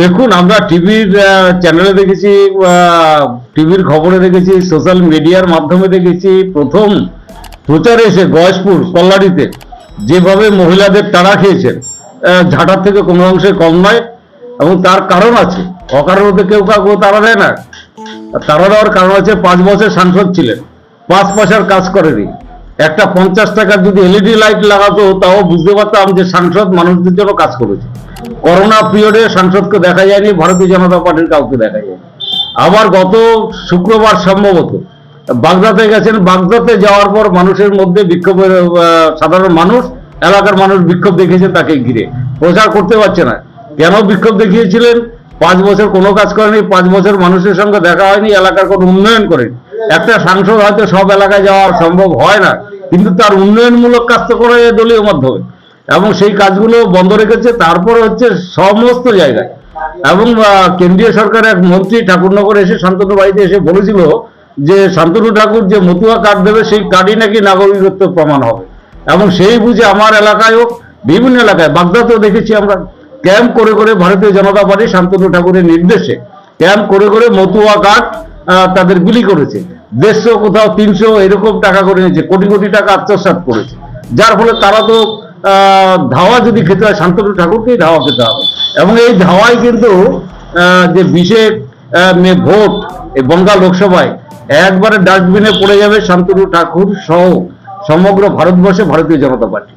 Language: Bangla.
দেখুন, আমরা টিভির চ্যানেলে দেখেছি টিভির খবরে দেখেছি সোশ্যাল মিডিয়ার মাধ্যমে দেখেছি, প্রথম প্রচারে এসে গয়েশপুর, কল্লাড়িতে, যেভাবে মহিলাদের তাড়া খেয়েছেন ঝাঁটার থেকে কোনো অংশে কম নয়, এবং তার কারণ আছে। অকারণতে কেউ কাউকে তারা দেয় না। তাড়া দেওয়ার কারণ আছে পাঁচ বছর সাংসদ ছিলেন, পাঁচ পয়সার কাজ করেনি। একটা পঞ্চাশ টাকার যদি এলইডি লাইট লাগাতো তাও বুঝতে পারতাম যে সাংসদ মানুষদের জন্য কাজ করেছে। করোনা পিরিয়ডে সাংসদকে দেখা যায়নি ভারতীয় জনতা পার্টির কাউকে দেখা যায়নি। আবার গত শুক্রবার সম্ভবত বাগদাতে গেছেন বাগদাতে যাওয়ার পর মানুষের মধ্যে বিক্ষোভের আহ, সাধারণ মানুষ এলাকার মানুষ বিক্ষোভ দেখিয়েছে তাকে ঘিরে। প্রচার করতে পারছে না। কেন বিক্ষোভ দেখিয়েছিলেন? পাঁচ বছর কোনো কাজ করেনি পাঁচ বছর মানুষের সঙ্গে দেখা হয়নি এলাকার কোনো উন্নয়ন করেনি। একটা সাংসদ হয়তো সব এলাকায় যাওয়া সম্ভব হয় না। কিন্তু তার উন্নয়নমূলক কাজ তো করা যায় দলীয় মাধ্যমে। এবং সেই কাজগুলো বন্ধ রেখেছে, তারপর হচ্ছে সমস্ত জায়গায়। এবং কেন্দ্রীয় সরকার এক মন্ত্রী ঠাকুরনগর এসে শান্তনু বাড়িতে এসে বলেছিল যে, শান্তনু ঠাকুর যে মতুয়া কার্ড দেবে, সেই কার্ডই নাকি নাগরিকত্ব প্রমাণ হবে। এবং সেই বুঝে আমার এলাকায়ও বিভিন্ন এলাকায়, বাগদাতেও দেখেছি আমরা, ক্যাম্প করে করে ভারতীয় জনতা পার্টি শান্তনু ঠাকুরের নির্দেশে, ক্যাম্প করে করে মতুয়া কার্ড তাদের বিলি করেছে। দেড়শো কোথাও, তিনশো এরকম টাকা করে নিয়েছে, কোটি কোটি টাকা আত্মসাত করেছে। যার ফলে তারা তো ধাওয়া যদি খেতে হয়, শান্তনু ঠাকুরকেই ধাওয়া খেতে হবে। এবং এই ধাওয়াই কিন্তু যে বিশেষ ভোট এই বঙ্গা লোকসভায়, একবারে ডাস্টবিনে পড়ে যাবে শান্তনু ঠাকুর সহ সমগ্র ভারতবর্ষে ভারতীয় জনতা পার্টি।